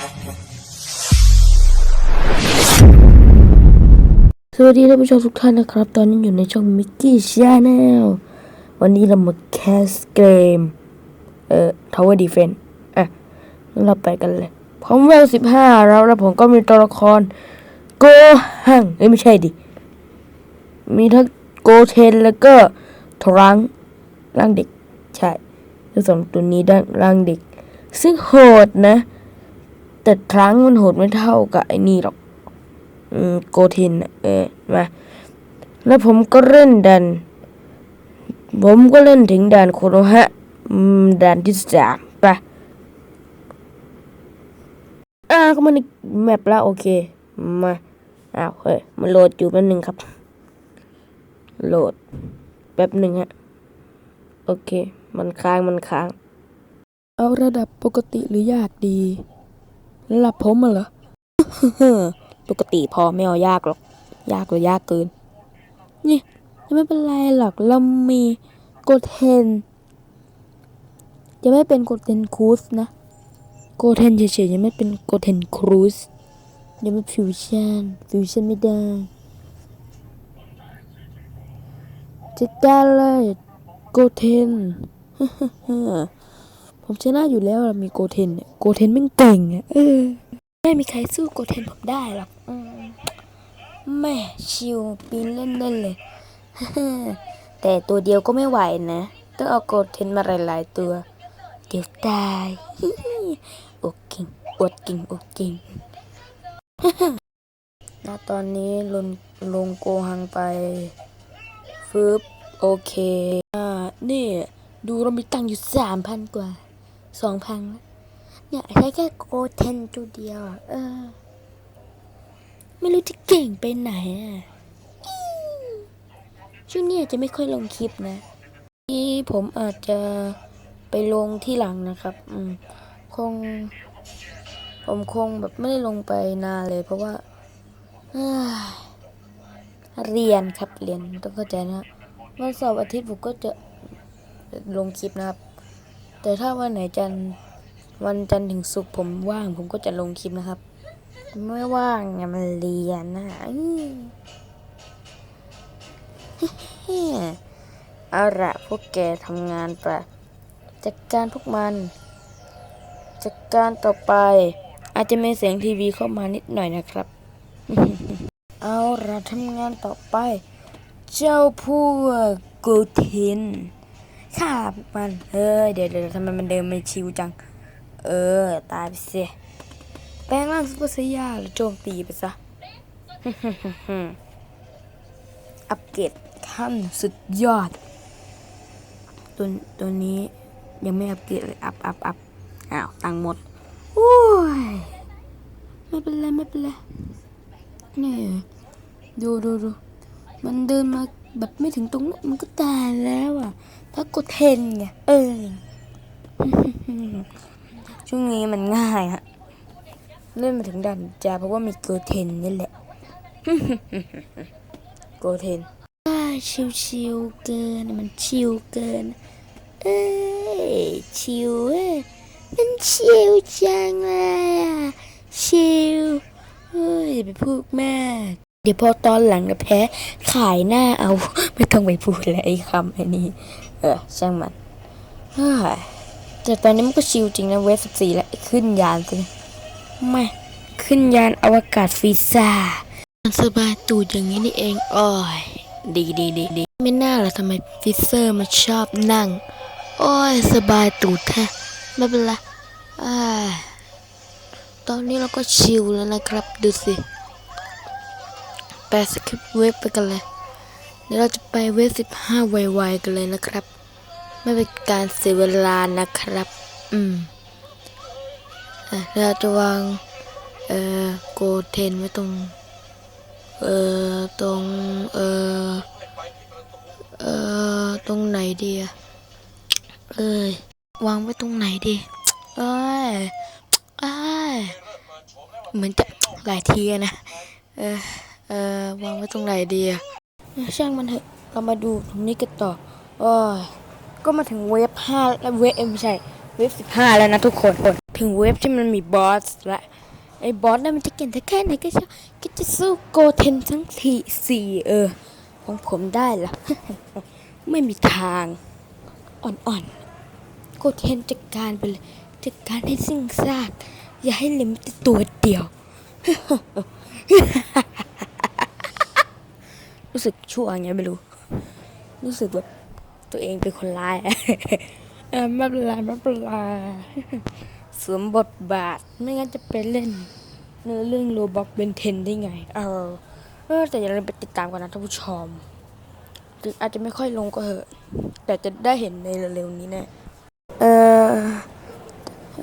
สวัสดีท่านผู้ชมทุกท่านนะครับ ตอนนี้อยู่ในช่องมิกกี้ชาแนลวันนี้เรามาแคสเกม เอ่อ Tower Defense อะงั้นเราไปกันเลย ผมเวลสิบห้าแล้วแล้วผมก็มีตัวละคร โกหังเอ้ยไม่ใช่ดิ มีทั้งโกเทนแล้วก็ทรังร่างเด็ก ใช่ทั้งสองตัวนี้ด้านร่างเด็ก ซึ่งโหดนะ แต่ทรังมันโหดไม่เท่ากับไอ้นี่หรอกอืมโกเทนน่ะเออมาแล้วผมก็เล่นดัน ผมก็เล่นถึงด่านโคโนฮะด่านที่สามไปะอ่าก็มาในแมปแล้วโอเค มาอ้าวเฮ้ยมันโหลดอยู่แป๊บหนึ่งครับ โหลดแป๊บหนึ่งฮะ โอเค มันค้างมันค้าง เอาระดับปกติหรือยากดี ระดับผมอะเหรอปกติพอไม่เอายากหรอก ยากเลยยากเกิน นี่ไม่เป็นไรหรอก เรามีโกเทน จะไม่เป็นโกเทนครูสนะ โกเทนเฉยๆยังไม่เป็นโกเทนครูสยังไม่ฟิวชั่น ฟิวชั่นไม่ได้จัดการเลยโกเทน ผมชนะอยู่แล้วมีโกเทนเนี่ยโกเทนไม่งเก่งอะเออไม่มีใครสู้โกเทนผมได้หรอกอมแม่ชิวปีนเล่นเล่นๆเลย แต่ตัวเดียวก็ไม่ไหวนะ ต้องเอาโกเทนมาหลายๆตัว เดี๋ยวตายโอเก่งอดเก่งอดเก่งณตอนนี้ลงลงโกหังไปฟึบโอเค อ่า นี่ ดูเรามีตังค์อยู่สามพันกว่า สองพันละเนี่ยใช้แค่โกเทนตัวเดียว เออ ไม่รู้จะเก่งไปไหนอะช่วงนี้อาจจะไม่ค่อยลงคลิปนะ นี่ผมอาจจะไปลงที่หลังนะครับ อืม คง ผมคงแบบไม่ได้ลงไปนานเลย เพราะว่าเอ้ยเรียนครับเรียนต้องเข้าใจนะวันเสาร์อาทิตย์ผมก็จะลงคลิปนะครับ แต่ถ้าวันไหนจันวันจันถึงศุกร์ผมว่าง ผมก็จะลงคลิปนะครับ ไม่ว่างเนี่ยมันเรียนนะอื้อเอาละพวกแกทำงานไปจัดการพวกมันจัดการต่อไป อาจจะมีเสียงทีวีเข้ามานิดหน่อยนะครับ เอาละทำงานต่อไป เจ้าพวกกูเทน ฆ่ามันเฮ้ยเดี๋ยวเดี๋ยวทำไมมันเดินไม่ชิวจัง เออ ตายไปสิแปลงร่างซุปเปอร์ไซย่าแล้วโจมตีไปซะอัปเกรดขั้นสุดยอด ตัวตัวนี้ยังไม่อัปเกรดเลยอัพอัพอัพอ้าว ตังหมดโอ้ยไม่เป็นไร ไม่เป็นไรนี่ดูดูดูมันเดินมา แบบไม่ถึงตรงนั้นมันก็ตายแล้วอะเพรากดเทนไงเออช่วงนี้มันง่ายฮะเล่นมาถึงดันจาเพราะว่ามีโกเทนนี่แหละโกเทนชิวชิวๆเกินมันชิวเกิน เอ้ยชิวเอ้ยมันชิวจังเลยอะชิวเฮ้ยอย่าไปพูดมาก เดี๋ยวพอตอนหลังนะแพ้ขายหน้าเอา ไม่ต้องไปพูดแล้วไอ้คำไอ้นี้เออช่างมันแต่ตอนนี้มันก็ชิลจริงนะเวฟสิบสี่แล้วขึ้นยานสิไม่ขึ้นยานอวกาศฟีซ่าสบายตูดอย่างนี้นี่เองอ้อยดีดีดีดีไม่น่าละทำไมฟิเซอร์มันชอบนั่ง โอ้ยสบายตูดแท้ไม่เป็นไรอตอนนี้เราก็ชิลแล้วนะครับ ดูสิ แปดสคริปต์เวฟไปกันเลย เดี๋ยวเราจะไปเวฟสิบห้าไวๆกันเลยนะครับ ไม่เป็นการเสียเวลานะครับ อืมอะเราจะวาง เอ่อ โกเทนไว้ตรง เอ่อ ตรง เอ่อ เอ่อ ตรงไหนดีอะเอ้ยวางไว้ตรงไหนดี เอ้ยเอ้ยเหมือนจะหลายทีนะ เออ เอ่อวางไว้ตรงไหนดีอะช่างมันเถอะเรามาดูตรงนี้กันต่อโอ้ยก็มาถึงเวฟห้าแล้วเวฟเอ็มใช่เวฟสิบห้าแล้วนะทุกคนถึงเว็บที่มันมีบอสละไอ้บอสนั่นมันจะเก่งแค่ไหนก็จะก็จะสู้โกเทนทั้งทีสี่เออ ของผมได้ละไม่มีทาง อ่อนๆโกเทนจัดการไปเลยจัดการให้สิ้นซาก อย่าให้เหลือแม้แต่ตัวเดียว รู้สึกชั่วไงไม่รู้ รู้สึกแบบตัวเองเป็นคนร้ายเออไม่เป็นไรไม่เป็นไรสวมบทบาทไม่งั้นจะไปเล่นเนื้อเรื่องโลบ็อกเป็นเทนได้ไง เออเออแต่อย่าลืมไปติดตามกันนะท่านผู้ชมถึงอาจจะไม่ค่อยลงก็เหอะ แต่จะได้เห็นในเร็วๆนี้แน่เออ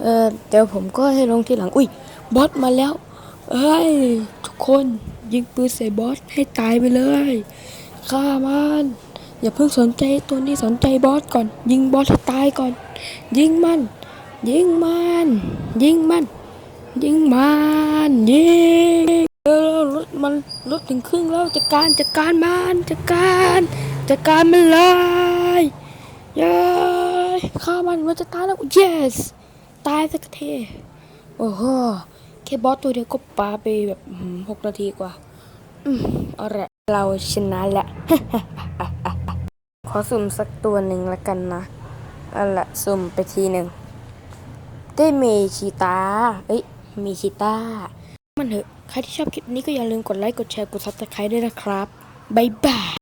เออเดี๋ยวผมก็ให้ลงทีหลัง อุ้ยบอสมาแล้ว เอ้ย ทุกคน ยิงปืนใส่บอสให้ตายไปเลยฆ่ามันอย่าเพิ่งสนใจตัวนี้สนใจบอสก่อน ยิงบอสให้ตายก่อน ยิงมัน ยิงมัน ยิงมัน ยิงมันยิงเออรถมันรถถึงครึ่งแล้วจัดการจัดการมันจัดการจัดการมันเลยเย้ฆ่ามันมันจะตายแล้ว yes ตายสักทีโอ้โห แค่บอสตัวเดียวก็ปาไปแบบอื้อหือหกนาทีกว่า อืมเอาละเราชนะละ ขอสุ่มสักตัวหนึ่งละกันนะเอาละสุ่มไปทีหนึ่ง ได้เมชีตา เอ้ยมีชีตา มันเถอะ ใครที่ชอบคลิปนี้ก็อย่าลืมกดไลค์ กดแชร์ กดซับสไครต์ด้วยนะครับ บ๊ายบาย